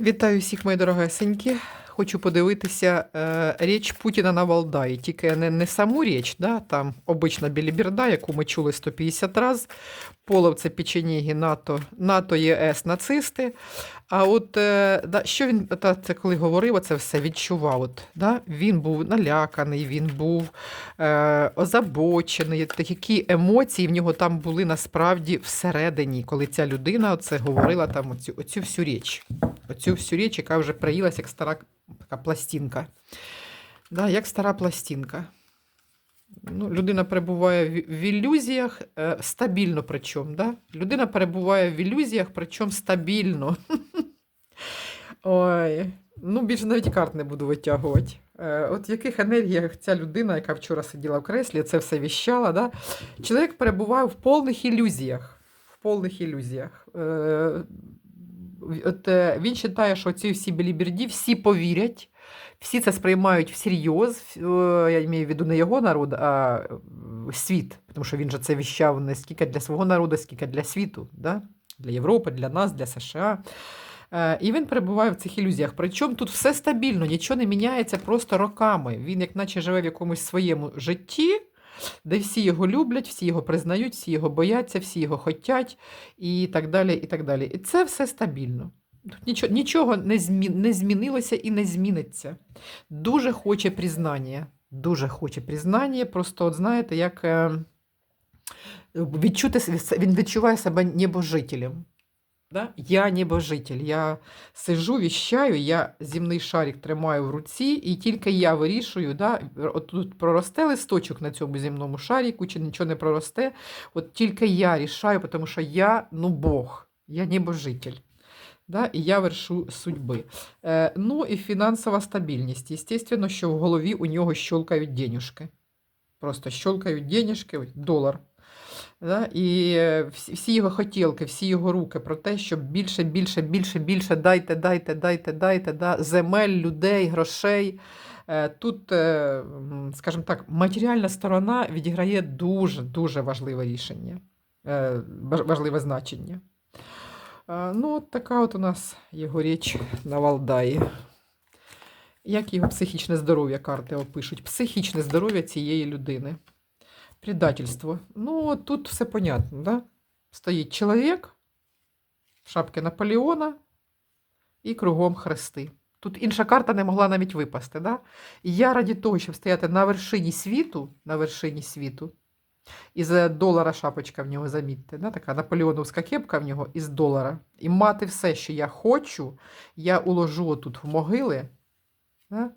Вітаю всіх, мої дорогесенькі. Хочу подивитися е, річ Путіна на Валдаї. Тільки не, не саму річ, да, там обична біліберда, яку ми чули 150 разів. Полов це печеніги НАТО, НАТО, ЄС, нацисти. А от е, да, що він та, це коли говорив, це все відчував. От, да? Він був наляканий, він був е, озабочений. Такі емоції в нього там були насправді всередині, коли ця людина оце говорила там оцю, оцю всю річ. Оцю всю річ, яка вже приїлась як стара така пластинка. Да, як стара пластинка. Ну, людина перебуває в, ілюзіях е, стабільно, причому. Да? Людина перебуває в ілюзіях, причому стабільно. Ой, ну більше навіть карт не буду витягувати. Е, от в яких енергіях ця людина, яка вчора сиділа в креслі, це все віщала, да? чоловік перебуває в повних ілюзіях. В повних ілюзіях. От, е, він вважає, що ці всі біліберді всі повірять, всі це сприймають всерйоз. Е, Я маю в виду не його народ, а е, світ. Тому що він же це віщав не скільки для свого народу, скільки для світу, да? для Європи, для нас, для США. І він перебуває в цих ілюзіях. Причому тут все стабільно, нічого не міняється просто роками. Він, як наче живе в якомусь своєму житті, де всі його люблять, всі його признають, всі його бояться, всі його хотять і так далі. І так далі. І це все стабільно. Нічого, нічого не, змі, не змінилося і не зміниться. Дуже хоче признання. Дуже хоче признання. Просто, от знаєте, як е, відчути, він відчуває себе небожителем. Да? Я небожитель. Я сижу, віщаю, я земний шарик тримаю в руці, і тільки я вирішую, да, от тут проросте листочок на цьому земному шарику, чи нічого не проросте. От тільки я рішаю, тому що я ну Бог, я небожитель. Да, і я вершу судьби. Е, ну і фінансова стабільність. Естественно, що в голові у нього щелкають денюжки. Просто щелкають денюжки, долар. Да? І е, всі, його хотілки, всі його руки про те, щоб більше, більше, більше, більше дайте, дайте, дайте, дайте, да? земель, людей, грошей. Е, Тут, е, скажімо так, матеріальна сторона відіграє дуже, дуже важливе рішення, важливе значення. Ну, от така от у нас його річ на Валдаї. Як його психічне здоров'я карти опишуть? Психічне здоров'я цієї людини. Предательство. Ну, тут все понятно, да? Стоїть чоловік, шапки Наполеона і кругом хрести. Тут інша карта не могла навіть випасти. Да? І я раді того, щоб стояти на вершині світу, на вершині світу, із долара шапочка в нього, замітьте, да? така наполеоновська кепка в нього із долара. І мати все, що я хочу, я уложу тут в могили. Да?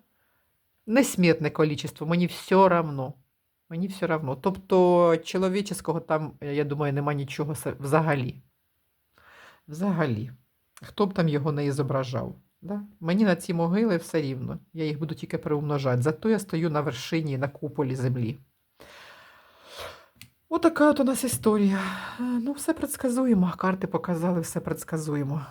Несмітне количество, мені все равно. Мені все равно. Тобто чоловічого там, я думаю, нема нічого взагалі. Взагалі. Хто б там його не ізображав. Да? Мені на ці могили все рівно. Я їх буду тільки приумножати. Зато я стою на вершині, на куполі землі. Отака от у нас історія. Е, Ну, все предсказуємо. Карти показали, все предсказуємо.